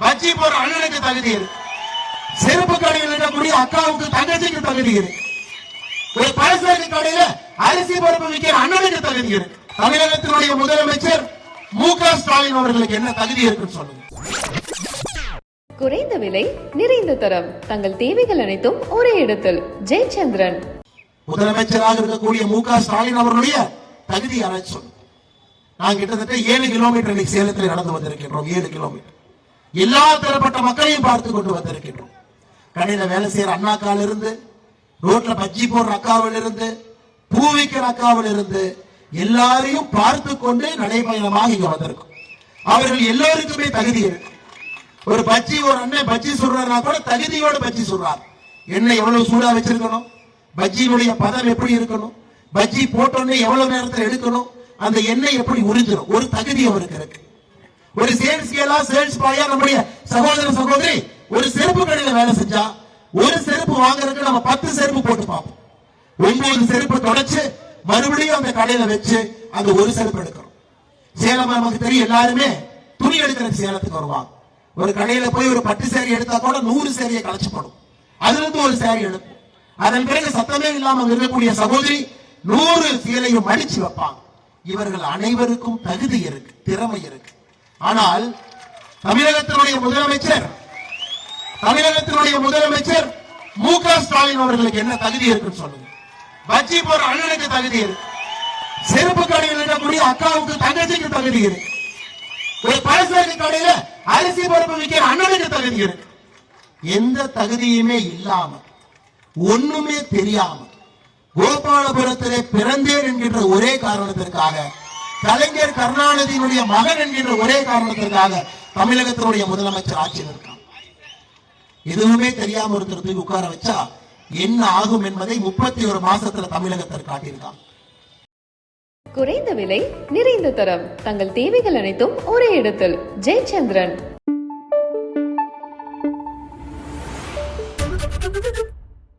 பஜ்ஜி போற அண்ணனுக்கு தகுதி இருக்கு. செருப்பு கடையில் இருக்கக்கூடிய அக்காவுக்கு தங்கச்சிக்கு தகுதி இருக்கு. ஒரு பலசரக்கு கடையில அரிசி பருப்பு விற்கிற அண்ணனுக்கு தகுதி இருக்கு. தமிழகத்தினுடைய முதலமைச்சர் மு க ஸ்டாலின் அவர்களுக்கு என்ன தகுதி இருக்குன்னு சொல்லுங்க. குறைந்த விலை நிறைந்த தரம். தங்கள் தேவைகள் அனைத்தும் ஒரே இடத்தில். ஜெயச்சந்திரன். முதலமைச்சராக இருக்கக்கூடிய மு க ஸ்டாலின் அவர்களுடைய தகுதி யாராச்சும் நான் கிட்டத்தட்ட ஏழு கிலோமீட்டர் சேலத்தில் நடந்து வந்திருக்கின்றோம் ஏழு கிலோமீட்டர் எல்லா தரப்பட்ட மக்களையும் பார்த்து கொண்டு வந்திருக்கின்றோம். கடையில வேலை செய்யற அண்ணாக்கால இருந்து ரோட்ல பஜ்ஜி போடுற அக்காவில் இருந்து பூ வைக்கிற அக்காவில் இருந்து எல்லாரையும் பார்த்து கொண்டு நடைபயணமாக இங்க வந்திருக்கும். அவர்கள் எல்லோருக்குமே தகுதி இருக்கு. ஒரு பஜ்ஜி ஒரு அண்ணன் பஜ்ஜி சொல்றாருனா கூட தகுதியோட பஜ்ஜி சொல்றார் எண்ணெய் எவ்வளவு சூடா வச்சிருக்கணும்? பஜ்ஜியினுடைய பதம் எப்படி இருக்கணும்? பஜ்ஜி போட்டோன்னே எவ்வளவு நேரத்தில் எடுக்கணும்? அந்த எண்ணெய் எப்படி உறிஞ்சிடும் ஒரு தகுதி அவருக்கு இருக்கு. ஒரு சேல்ஸ் கேலா சேல்ஸ் பாயா நம்முடைய சகோதர சகோதரி ஒரு செருப்பு கடையில வேலை செஞ்சா ஒரு செருப்பு வாங்குறதுக்கு நம்ம பத்து செருப்பு போட்டு பார்ப்போம். ஒன்பது செருப்பு தொடச்சு மறுபடியும் அந்த கடையில வச்சு அந்த ஒரு செருப்பு எடுக்கிறோம். சேலம் நமக்கு தெரியும் எல்லாருமே துணி எடுக்கிறதுக்கு சேலத்துக்கு வருவாங்க. ஒரு கடையில போய் ஒரு பட்டு சேரி எடுத்தா கூட நூறு சேரியை களைச்சுப்படும் அதுல இருந்து ஒரு சேரி எடுக்கும் அதன் பிறகு சத்தமே இல்லாம இருக்கக்கூடிய சகோதரி நூறு சேலையும் மடிச்சு வைப்பாங்க. இவர்கள் அனைவருக்கும் தகுதி இருக்கு திறமை இருக்கு. ஆனால் தமிழகத்தினுடைய முதலமைச்சர் தமிழகத்தினுடைய முதலமைச்சர் மு க ஸ்டாலின் அவர்களுக்கு என்ன தகுதி இருக்குன்னு சொல்லுங்க. பஜ்ஜி போற அண்ணனுக்கு தகுதி இருக்கு. செருப்பு கடையில் இருக்கக்கூடிய அக்காவுக்கு தங்கச்சிக்கு தகுதி இருக்கு. ஒரு பலசரக்கு கடையில அரிசி பருப்பு விற்கிற அண்ணனுக்கு தகுதி இருக்கு. எந்த தகுதியுமே இல்லாம ஒண்ணுமே தெரியாம கோபாலபுரத்திலே பிறந்தேன் என்கின்ற ஒரே காரணத்திற்காக கலைஞர் கருணாநிதியினுடைய மகன் என்கின்ற ஒரே காரணத்திற்காக தமிழகத்தினுடைய முதலமைச்சர் ஆட்சியில் இருக்கான் எதுவுமே தெரியாம ஒருத்தர் தூக்கி உட்கார வச்சா என்ன ஆகும் என்பதை முப்பத்தி ஒரு மாசத்துல தமிழகத்தில் காட்டியிருக்கான் குறைந்த விலை நிறைந்த தரம். தங்கள் தேவைகள் அனைத்தும் ஒரே இடத்தில். ஜெயச்சந்திரன்.